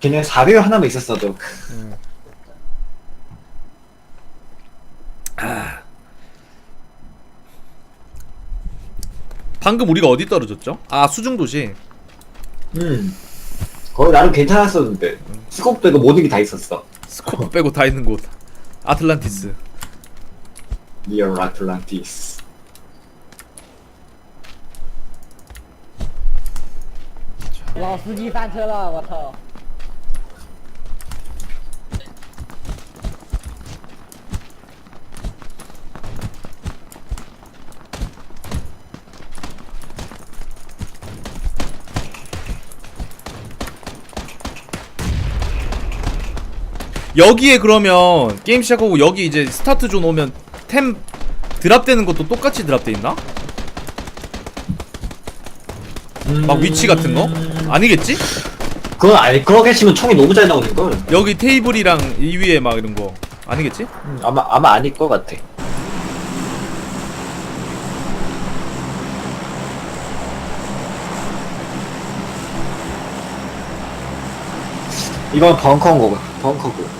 그냥 4배율 하나만 있었어도 방금 우리가 어디 떨어졌죠? 아 수중도시 음 거기 나름 괜찮았었는데 스코프 빼고 모든 게 다 있었어 스코프 빼고 다 있는 곳 아틀란티스 리얼 아틀란티스 老司机翻车了，我操！ 여기에 그러면 게임 시작하고 여기 이제 스타트 존 오면 템 드랍되는 것도 똑같이 드랍돼 있나? 막 위치 같은 거? 아니겠지? 그건 아니 그렇게 치면 총이 너무 잘 나오는 걸 여기 테이블이랑 이 위에 막 이런 거 아니겠지? 음, 아마 아마 아닐 것 같아 이건 벙커인 거고 벙커고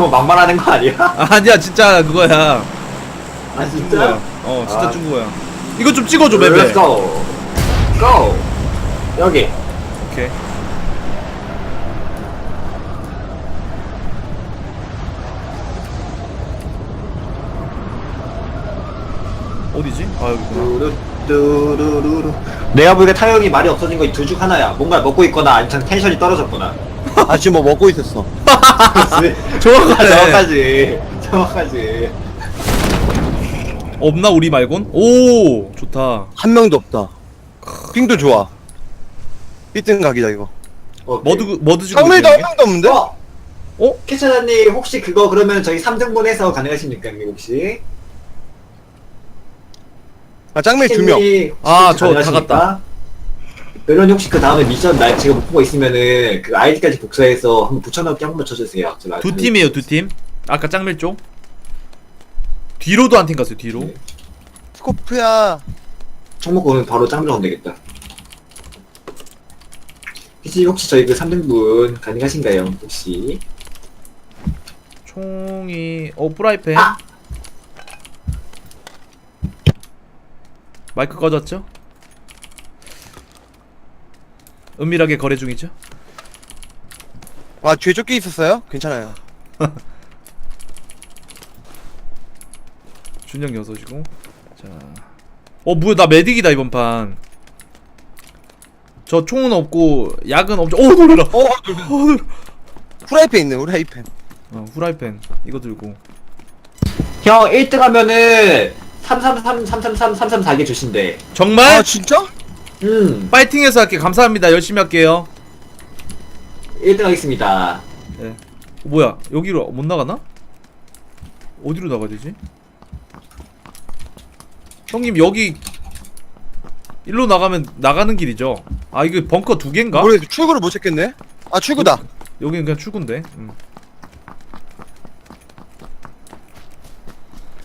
그거 막말하는 거 아니야? 아니야 진짜 그거야. 아 중국어야. 어 진짜 아. 중국어야. 이거 좀 찍어줘 Let's 맵에 go. Go. 여기. 오케이. 어디지? 아 여기구나. 뚜루뚜루루루. 내가 보기에 타격이 말이 없어진 거둘중 하나야. 뭔가 먹고 있거나 아니면 텐션이 떨어졌거나 아 지금 뭐 먹고 있었어 정확하네 정확하지 정확하지 없나 우리 말곤? 오 좋다 한 명도 없다 핑도 좋아 1등 각이다 이거 머드 머드 주고 상민이도 한? 명도 없는데? 어? 어? 캐차자님 혹시 그거 그러면 저희 3등분 해서 가능하십니까 형님 혹시? 아 짱맨 두명 아, 저다? 갔다. 멜론이 혹시 그 다음에 미션 날 제가 못 보고 있으면은 그 아이디까지 복사해서 한번 붙여넣기 한 번 쳐주세요 저 라- 두 팀이에요 두 팀 아까 짱밀 쪽 뒤로도 한 팀 갔어요 뒤로 네. 스코프야 총 먹고 오면 바로 짱 들어가면 되겠다 혹시 혹시 저희 그 3등분 가능하신가요 혹시? 총이 어 프라이팬 아! 마이크 꺼졌죠? 은밀하게 거래 중이죠? 아 뒤에 쫓기 있었어요? 괜찮아요. 준영 여섯이고. 자 어 뭐야 나 메딕이다 이번 판 저 총은 없고 약은 엄청 어 놀래라. 어 후라이팬 있네 후라이팬. 어, 후라이팬. 이거 들고. 형 1등 하면은 333 333 334개 주신대. 정말? 아 진짜? 음 파이팅해서 할게 감사합니다 열심히 할게요 1등 하겠습니다 네. 어, 뭐야 여기로 못 나가나? 어디로 나가야 되지? 형님 여기 일로 나가면 나가는 길이죠? 아 이거 벙커 두 개인가? 모르겠어 출구를 못 찾겠네 아 출구다 여기는 그냥 출구인데 음.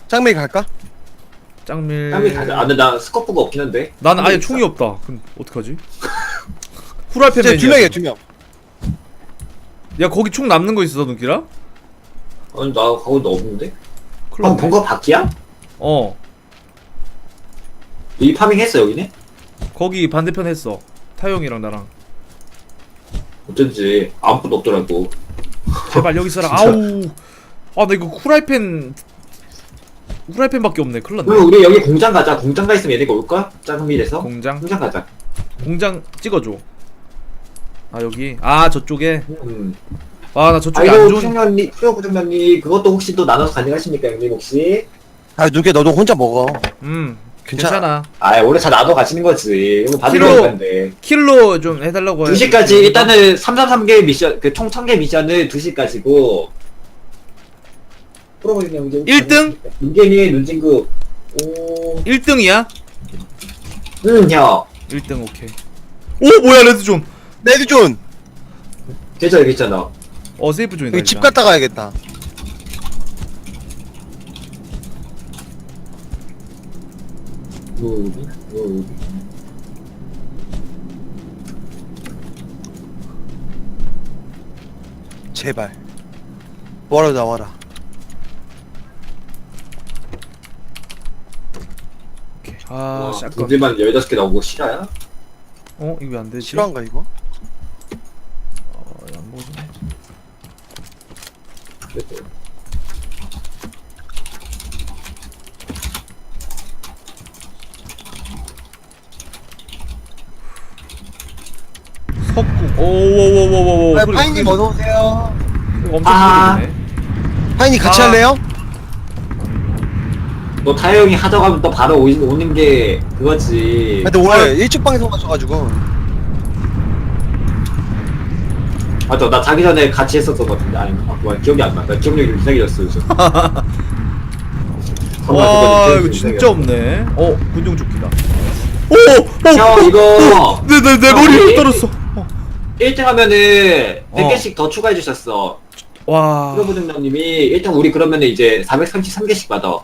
짱맨이 갈까? 짱밀 땀이 가자 아 근데 나 스코프가 없긴 한데 난 아예 있어. 총이 없다 그럼 어떡하지? 후라이팬 이제 두 명이야 두 명 야 거기 총 남는 거 있어 눈길아? 아니 나 가고 도 없는데 큰일 형 났네 본거 바퀴야? 어 이 파밍 했어 여기네? 거기 반대편 했어 타영이랑 나랑 어쩐지 아무것도 없더라고 제발 여기 있어라. 아우 아 나 이거 후라이팬 후라이팬밖에 없네. 큰일 났네. 그럼 우리 여기 공장 가자. 공장 가 있으면 얘네가 올까? 짱밀에서. 공장? 공장 가자. 공장 찍어줘. 아 여기. 아 저쪽에? 음. 아 나 저쪽에 아이고 안 좋은 부장님 수영 부장님 그것도 혹시 또 나눠서 가능하십니까 형님 혹시? 아 누게 너도 혼자 먹어. 음 괜찮아. 괜찮아. 아 원래 다 나눠 가시는 거지. 이거 키로. 건데. 킬로 좀 해달라고 해 2시까지 일단은 333개 미션 그 총 1000개 미션을 2시까지고 풀어버리네 문제. 1등? 문제니 눈진구. 오. 1등이야? 응 형. 1등 오케이 오 뭐야 레드존 레드존 제자 여기 있잖아. 어 세이프 존이다 여기 집. 갔다 가야겠다 무비 무비. 제발 와라 나와라 아 와, 샷건 문제만 15개 나오고 실화야? 어 이거 왜안 되지? 실화인가 이거? 어, 이거 안 보이네. 그랬대. 석궁 오오오오오오 아, 파이님 어서 오세요 엄청 아. 파이님 같이 아. 할래요? 너 타영이 하자고 하면 또 바로 오, 오는 게 그거지. 근데 오늘 일찍 방송 가셔가지고 맞아, 나 자기 전에 같이 했었던 것 같은데. 아니, 아, 뭐야, 기억이 안 나. 나 기억력이 좀 이상해졌어, 요즘. 와 정말 이거 그거는 진짜 없네 어 오! 오! 형, 이거. 내내 내 형, 머리에 일- 떨었어 1등 하면은 어. 100개씩 더 추가해 주셨어. 와 프로부장님이 일단 우리 그러면은 이제 433개씩 받아.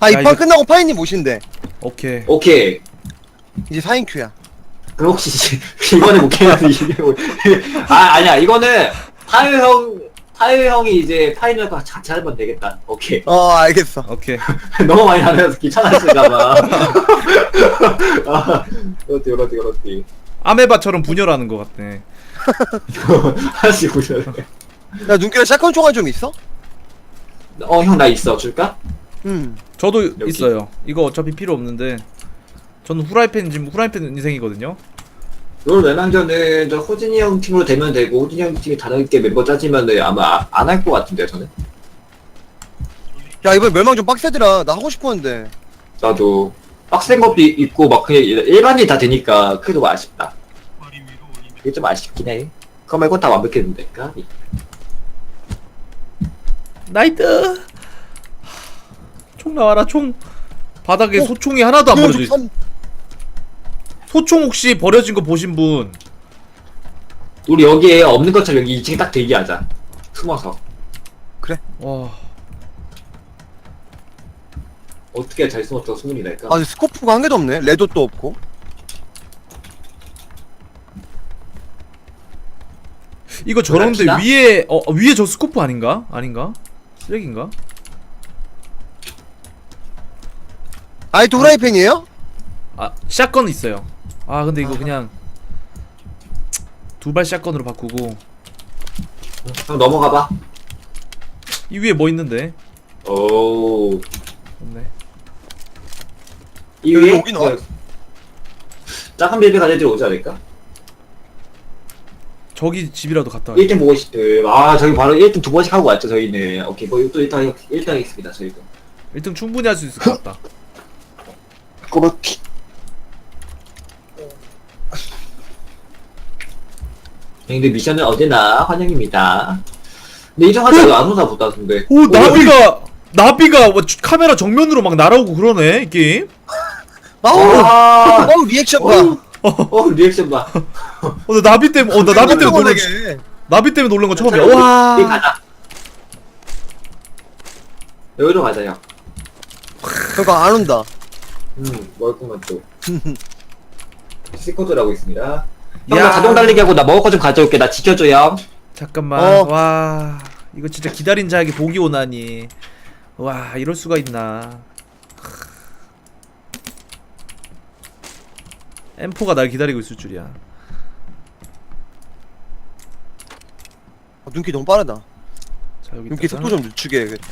아 야, 이 판 이거- 끝나고 파이님 오신대 오케이 오케이. 이제 4인 큐야 그럼 혹시 이번에 못 해야지 이게 뭐- 아 아니야 이거는 타요 형 타요 형이 이제 파이널과 같이 하면 되겠다. 오케이. 어 알겠어 오케이 너무 많이 하면서 귀찮아질까봐. 아, 그렇지 그렇지 그렇지. 아메바처럼 분열하는 것 같네 하나씩 보셔야 돼. 야 눈길에 샷건 총알 좀 있어? 어형 나 있어 줄까? 응 저도 여기. 있어요 이거 어차피 필요 없는데 저는 후라이팬 지금 후라이팬 인생이거든요 롤 외난전은 저 호진이 형 팀으로 되면 되고 호진이 형 팀이 다른 게 멤버 짜지면은 아마 안 할 것 같은데 저는. 야 이번에 멸망 좀 빡세더라 나 하고 싶었는데 나도 빡센 것도 이- 있고 막 그냥 일- 일반인이 다 되니까 그게 좀 아쉽다. 이게 좀 아쉽긴 해. 그거 말고 다 완벽했는데. 까비. 나이트 총 나와라 총 바닥에 어? 소총이 하나도 안 그냥 버려져 있어 좀 소총 혹시 버려진 거 보신 분 우리 여기에 없는 것처럼 여기 2층 딱 대기하자. 숨어서. 와 어떻게 잘 숨었다고 소문이 날까? 아 스코프가 한 개도 없네 레도도 없고 이거 저런데? 위에 어 어, 위에 저 스코프 아닌가? 아닌가? 쓰레기인가? 아이도 후라이팬이에요? 아 샷건 있어요 아 근데 이거 그냥 두발 샷건으로 바꾸고 형 넘어가봐. 이 위에 뭐 있는데? 오. 없네 이 여기 위에 오긴 와? 그 작은 빌비 가져들 오지 않을까? 저기 집이라도 갔다 와 1등 보고 싶, 그, 아, 저기 바로 1등 두 번씩 하고 왔죠, 저희는. 오케이, 뭐, 또 일단 1등 하겠습니다, 저희도. 1등 충분히 할 수 있을 것 같다 그렇지. 근데 미션은 어디나 환영입니다. 근데 이정 하자 안 오나 보다, 근데. 오 나비가 나비가 뭐 주- 카메라 정면으로 막 날아오고 그러네 이 게임 아우 와, 아우 리액션 봐 어, 리액션 봐. 어, 나 나비 때문에 어, 나 나비 때문에 놀란 놀라게 나비 때문에 놀란 건 처음이야 우리 와 가자. 여기로 가자, 형. 그러니까 안 온다 음, 먹을 것만 또. 스코드라고 있습니다. 형, 야. 나 자동 달리기 하고 나 먹을 거 좀 가져올게. 나 지켜줘, 형. 잠깐만 어. 와 이거 진짜 기다린 자에게 복이 오나니 와 이럴 수가 있나 M4가 날 기다리고 있을 줄이야 아, 눈길 너무 빠르다 자 여기 눈길 속도 좀 늦추게 해야겠다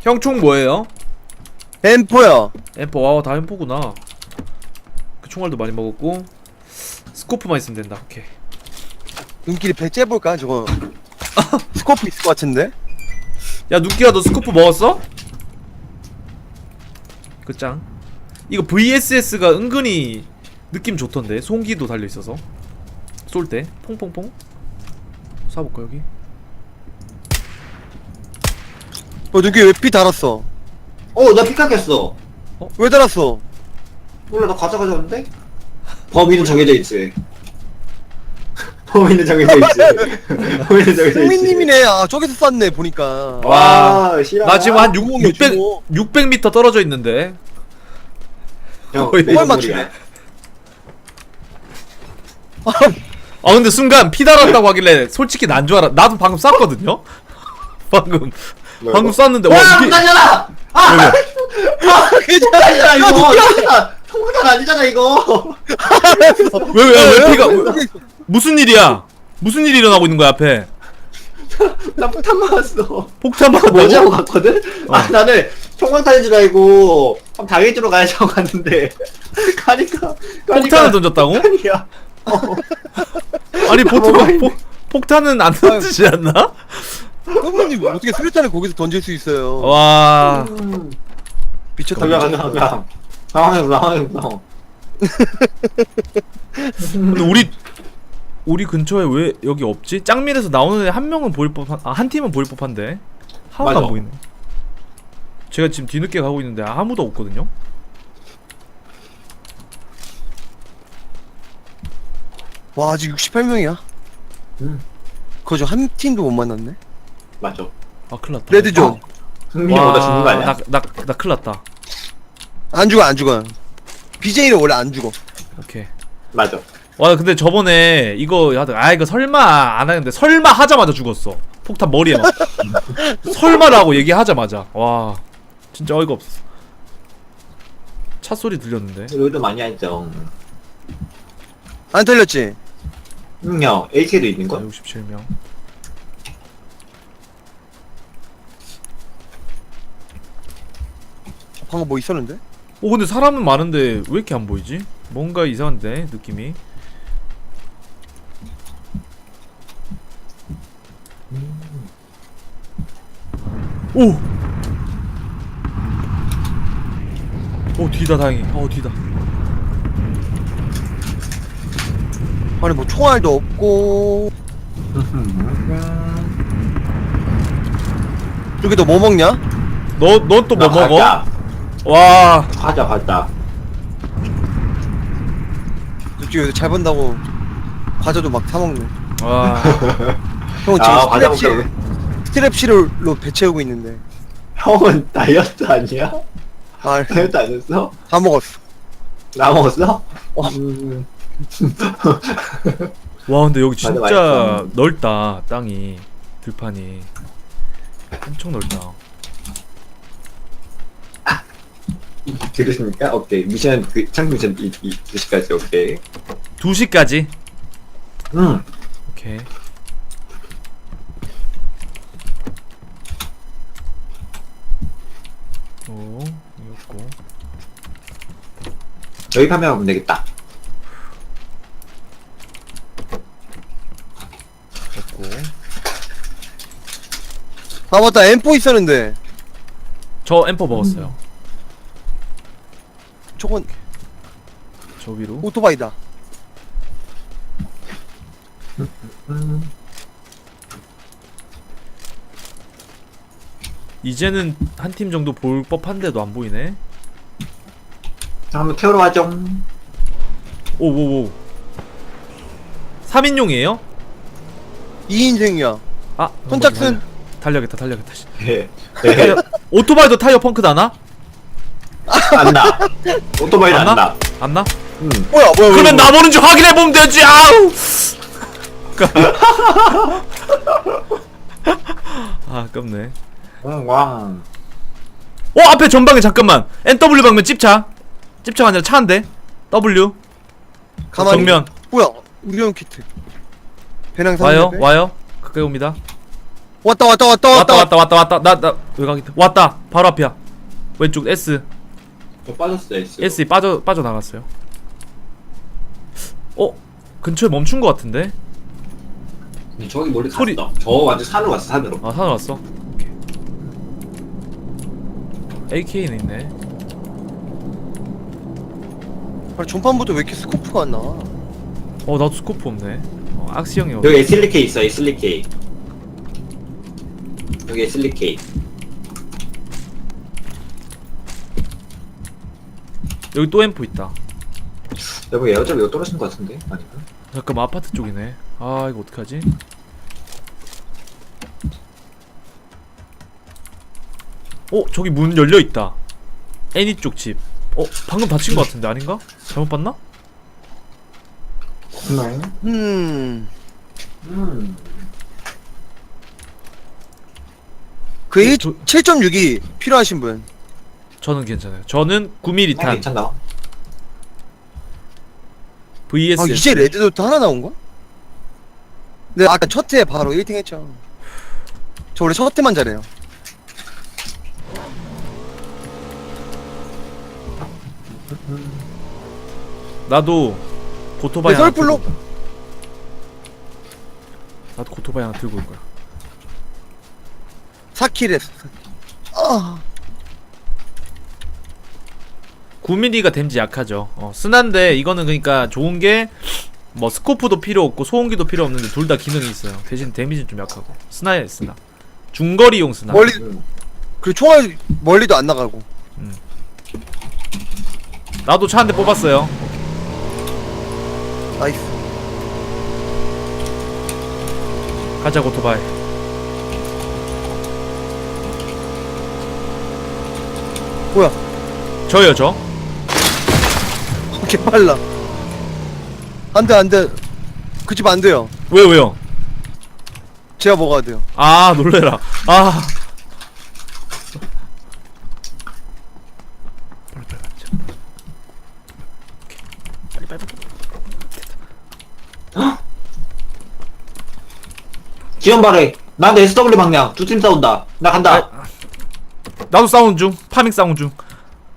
형총 뭐예요? 엠포야 M4 와다 M4구나. 그 총알도 많이 먹었고 스코프만 있으면 된다. 오케이. 눈길이 배 째 볼까 저거? 스코프 있을 것 같은데? 야 눈기야 너 스코프 먹었어? 그짱. 이거 VSS가 은근히 느낌 좋던데 송기도 달려있어서. 쏠 때 퐁퐁퐁. 쏴볼까 여기? 어 여기 왜피 달았어? 어 나 피카겠어 왜 달았어? 몰라 나 과자 가져왔는데? 범인은 정해져 있지 범인은 정해져 있지 범인은 정해져 있지 승민님이네. 아 저기서 쐈네 보니까. 와 싫어 나 지금 한 6, 주먹이야, 600, 주먹. 600m 떨어져 있는데 형, 거의. 맞추네. 아 근데 순간 피 달았다고 하길래 솔직히 난 줄 알아 나도 방금 쐈거든요 방금 뭐야, 방금 이거? 쐈는데 와와 이게 문닫잖아 아 괜찮아. 아니잖아 이거? 통과다 통과다 아니잖아 이거 왜왜왜 피가 왜, 무슨 일이야 무슨 일이 일어나고 있는 거야 앞에 나 폭탄 맞았어 폭탄 뭐지 하고 갔거든? 어. 아 나는 총광탄인 줄 알고 그럼 당일주로 가야지 하고 갔는데 가니까 폭탄을 던졌다고? 폭탄이야 어. 아니 보통 뭐가 있네. 폭, 폭탄은 안 던지지 않나? 선배님 어떻게 수류탄을 거기서 던질 수 있어요? 와 음. 미쳤다. 그냥. 그냥 그냥 상황에서 상황에서 근데 우리 우리 근처에 왜 여기 없지? 짱밀에서 나오는 애 한 명은 보일 법한 아, 한 팀은 보일 법한데 하나도 맞아. 안 보이네. 제가 지금 뒤늦게 가고 있는데 아무도 없거든요. 와 아직 68명이야. 음. 그거 한 팀도 못 만났네. 맞아 아 큰일 났다. 레드존. 승민이보다 죽는 거 아니야? 나 나 나 큰일 났다. 안 죽어 안 죽어. BJ는 원래 안 죽어. 오케이. 맞아 와 근데 저번에 이거 하다 아 이거 설마 안 하는데 설마 하자마자 죽었어. 폭탄 머리에 막. 설마라고 얘기하자마자 와 진짜 어이가 없었어. 차 소리 들렸는데. 여기도 많이 했죠 안 털렸지? 응요 AK도 있는 거? 67명. 방금 뭐 있었는데? 오 근데 사람은 많은데 왜 이렇게 안 보이지? 뭔가 이상한데 느낌이. 오. 오 뒤다 다행히. 어 뒤다. 아니 뭐 총알도 없고 저기 너뭐 먹냐? 너 넌 또 뭐 나 먹어? 가자 와. 가자 가자 여기서 잘 본다고 과자도 막 사 먹네. 와. 형은 지금 아 과자 스트랩실 스트랩실로 배 채우고 있는데. 형은 다이어트 아니야? 아, 다이어트 안 했어? 다 먹었어. 나 먹었어? 어. 음, 와 근데 여기 진짜. 넓다 땅이 들판이 엄청 넓다. 들으십니까? 오케이 미션 그 창 미션 이, 이 2시까지 오케이 2시까지. 음 오케이. 오, 이었고. 여기 판매하면 되겠다 없고. 아 맞다 M4 있었는데. 저 엠퍼 먹었어요. 저건 저 위로. 오토바이다. 음 이제는 한 팀 정도 볼 법한데도 안 보이네. 한번 태우러 가죠 오오오. 3인용이에요? 2인승이야. 아, 선착순. 달려야겠다, 달려야겠다. 씨. 네. 타이어, 오토바이도 타이어 펑크 나나? 안 나 오토바이는 안 나? 안나 안 나? 음. 뭐야 뭐야 그러면 나 모른지 확인해 보면 되지. 아우. 아, 아깝네. 왕 어, 앞에 전방에 잠깐만. NW 방면 찝차. 찝차가 아니라 차인데. W. 가만히. 정면. 뭐야 우리형 키트. 배낭 와요, 삼겹살? 와요. 가까이 옵니다. 왔다 왔다 왔다 왔다, 왔다. 왔다, 왔다, 왔다. 나, 나, 왜 가겠다. 왔다. 바로 앞이야. 왼쪽 S. 저 빠졌어 S S 빠져, 빠져 나갔어요. 어? 근처에 멈춘 것 같은데? 저기 멀리 갔어 소리- 저 완전 산으로 갔어 산으로 아, 산으로 왔어. 오케이. AK는 있네. 아니 전판부터 왜 이렇게 스코프가 안 나와? 어, 나도 스코프 없네. 어, 악시 형이 여기 SLK 있어 SLK 여기 SLK 여기 또 엠포 있다 여보 얘 어차피 이거 떨어진 것 같은데 아닌가? 잠깐만 아파트 쪽이네 아 이거 어떡하지 어 저기 문 열려있다 애니 쪽 집 어 방금 닫힌 것 같은데 아닌가? 잘못 봤나? 정말? 음. 음. 그 일- 저- 7.6이 필요하신 분. 저는 괜찮아요 저는 9mm 아, 탄 괜찮나? VS 아, 이제 레드도트 하나 나온 거야? 네, 아까 첫 회 바로 1등 했죠. 저 원래 첫 회만 잘해요. 나도 고토바이 네, 하나 썰풀로? 들고. 나도 고토바이 하나 들고 올 거야 4킬 했어. 아, 9mm가 댐지 약하죠 어, 쓴한데 이거는 그러니까 좋은 게 뭐 스코프도 필요 없고 소음기도 필요 없는데 둘 다 기능이 있어요 대신 데미지는 좀 약하고 스나야 스나 중거리용 스나 멀리, 음. 그리고 총알 멀리도 안 나가고. 나도 차 한 대 뽑았어요 나이스. 가자 고토바이 뭐야? 저요 저 개 빨라. 안 돼, 안 돼. 그 집 안 돼요. 왜요 왜요 제가 먹어야 돼요. 아 놀래라 아 빨리 빨리 빨리 자. 오케이. 빨리 빨리 빨리 지원 발휘 나한테 SW 방향 두 팀 싸운다 나 간다 나도 싸우는 중 파밍 싸우는 중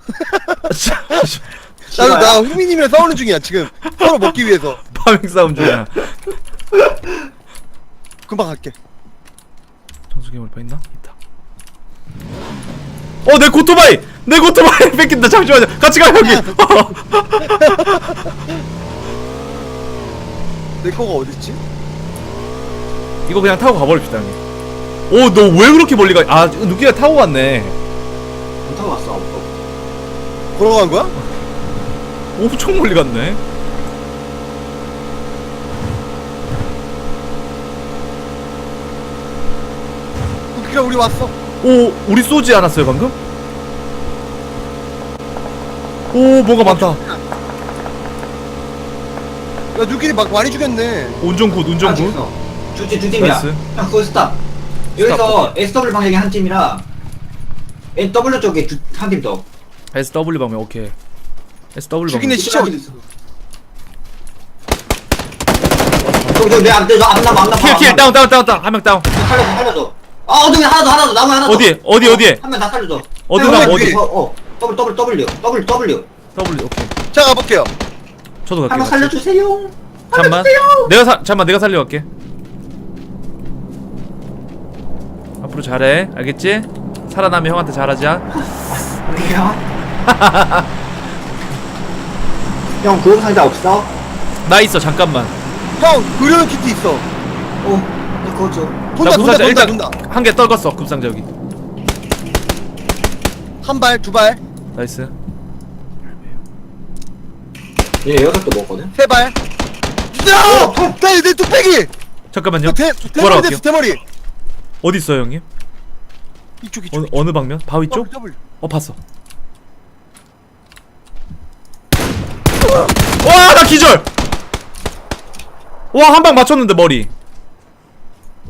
나도, 나 후미님이랑 싸우는 중이야, 지금. 서로 먹기 위해서. 파밍 싸움 중이야 금방 갈게. 전수 괴물 봐 있나? 있다. 어, 내 고토바이! 내 고토바이 뺏긴다. 잠시만요. 같이 가 여기. 내 거가 어딨지? 이거 그냥 타고 가버립시다, 형님. 오, 너 왜 그렇게 멀리 가? 아, 누기가 타고 갔네. 안 타고 왔어 아무도 걸어간 거야? 엄청 멀리 갔네. 그냥 우리 왔어. 오, 우리 쏘지 않았어요 방금? 오, 뭐가 많다. 야, 누끼리 막 많이 죽였네. 운전 굿, 운전 아, 굿. 죽였어. 두, 팀- 두 팀이야 나이스. 형 그거 스탑 여기서 SW 방향이 한 팀이라 NW 쪽에 한 팀더 SW 방면 오케이. SW 죽이네. 진짜 어디 저기 저기 내 앞에 저 앞나무 앞 나무 킬, 킬, 다운, 다운, 다운, 다운. 한 명 다운. 살려줘 살려줘 아 어둠이 하나 더 하나 더 나무 하나 더 어디, 어디, 어디에? 한 명 다 살려줘 어디 형, 어디? 어, 어 W W W W W W, 오케이. 자, 가볼게요. 저도 한 갈게요. 명 살려주세요 잠만. 내가 사, 잠만 내가 살려갈게. 앞으로 잘해, 알겠지? 살아나면 형한테 잘하자. 어디야 형 구급 상자 없어? 나 있어, 잠깐만. 형, 의료용 키트 있어. 어 그거 줘 돈다, 나 돈다, 돈다, 일단. 한 개 떨궜어, 급상자 여기. 한 발, 두 발, 나이스. 얘 에어샷도 먹었거든? 세 발. 야! 내, 내 뚝배기! 잠깐만요. 대, 대머리 대머리. 어디 있어요, 형님? 이쪽, 이쪽. 어느 어느 방면? 바위 쪽? 더블, 더블. 어, 봤어. 와, 나 기절. 와, 한 방 맞췄는데 머리.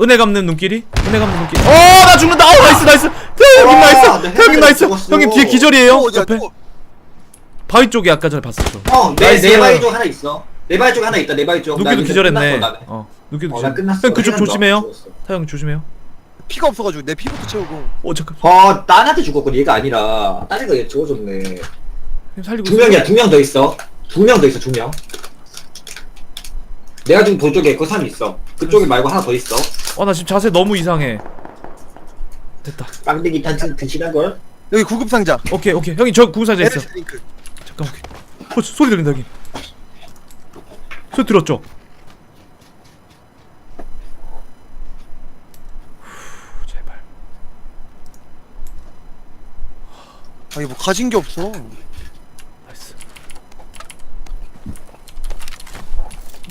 은혜 갚는 눈길이? 은혜 갚는 눈길. 어, 나 죽는다. 어, 나이스, 나이스. 태형님 와, 나이스. 내 태형님 나이스. 형님 뒤에 기절이에요. 옆에. 또. 바위 쪽에 아까 전에 봤었죠. 나이스. 내 바위 쪽 하나 있어 내 바위 쪽 하나 있다 내 바위 쪽 나 눈길도 기절했네. 끝났어, 나는. 어, 눈길도 어, 나 기절. 끝났어 형 그쪽. 조심해요. 죽었어. 태형 조심해요. 피가 없어가지고 내 피부터 채우고. 어, 잠깐. 어 나한테 죽었거든 얘가 아니라 다른 거얘 죽어줬네 형님 살리고 두 있어요. 명이야 두 명 더 있어 두 명 더 있어 두 명 내가 지금 본 쪽에 그 사람 있어 그쪽에 말고 하나 더 있어 어, 나 지금 자세 너무 이상해. 됐다. 빵댕이 탄 드시란걸? 여기 구급 상자. 오케이, 오케이. 형님 저 구급상자 있어. 에너지 링크. 잠깐 오케이. 어 소- 소리 들린다 여기. 소리 들었죠? 후, 제발. 아니 뭐 가진 게 없어. 나이스.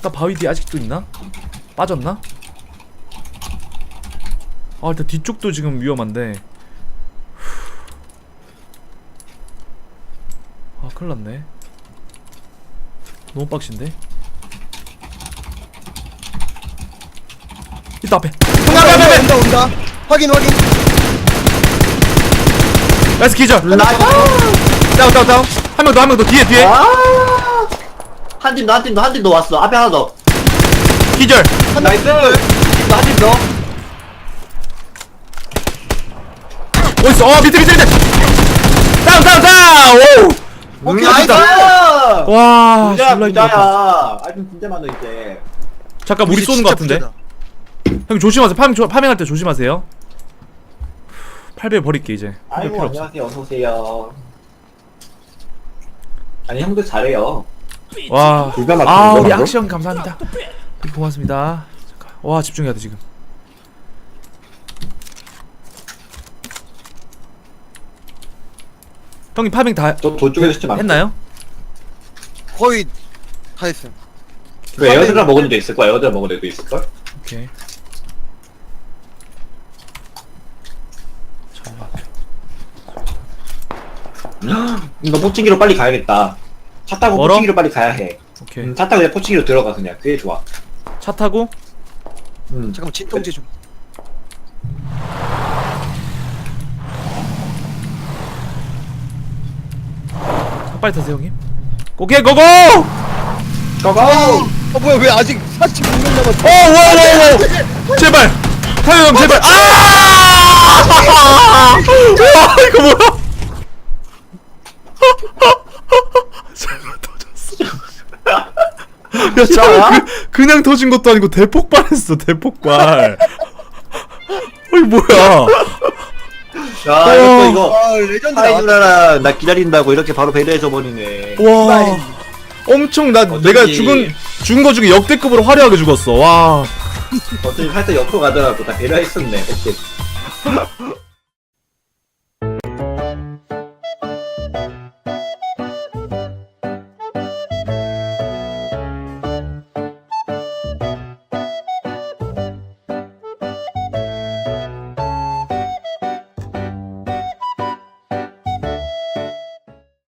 아까 바위 뒤에 아직도 있나? 빠졌나? 아 일단 뒤쪽도 지금 위험한데. 아 큰일났네. 너무 빡신데? 이따 앞에. 형 앞에 앞에 앞에! 온다 온다. 확인 확인. 나이스 기절. 나이스! 다운 다운 다운. 한 명 더 한 명 더. 뒤에 뒤에. 아! 한 팀 더, 한 팀 더, 한 팀 더 왔어. 앞에 하나 더. 기절 나이스! 한팀 더. 어딨어 어 밑에 밑에 밑에 다운 다운 다운 오 오케이, 나이스! 와, 졸라. 부자야. 아이템 진짜 많아, 이제. 잠깐 우리 쏘는 거 같은데? 형 조심하세요. 파밍 조, 파밍할 때 조심하세요. 8배 버릴게 이제. 8배 아이고, 필요 없어. 안녕하세요. 어서 오세요. 아니, 형도 잘해요. 와, 불가 막히는 아 거, 우리? 악시형 감사합니다. 고맙습니다. 잠깐. 와 집중해야 돼 지금. 형님 파밍 다저 도쪽에서 좀 했나요? 거의 다 했어요 그 에어드랍 먹은 애도 있을걸? 에어드랍 먹은 애도 있을 걸? 오케이. 잠깐만. 너 포칭기로 빨리 가야겠다. 차 타고 멀어? 포칭기로 빨리 가야 해. 오케이. 음, 차 타고 그냥 포칭기로 들어가, 그냥. 그게 좋아. 차 타고 음. 잠깐만 진통제 좀차 빨리 타세요 형님. 오케이 고고! 고고! 어 뭐야 왜 아직 46명 남았어 오, 와, 와, 와. 제발! 타요 형, 제발! 아! 와, 이거 뭐야? 제발 터졌어. 야, 차 그, 그냥 터진 것도 아니고 대폭발했어, 대폭발. 어이, 뭐야. 야, 이것도 이거. 아 레전드 나왔다 누나라, 나 기다린다고 이렇게 바로 배려해줘 버리네. 와. 엄청, 나, 어쩐지. 내가 죽은, 죽은 거 중에 역대급으로 화려하게 죽었어, 와. 어차피 살짝 옆으로 가더라도 다 배려했었네. 오케이.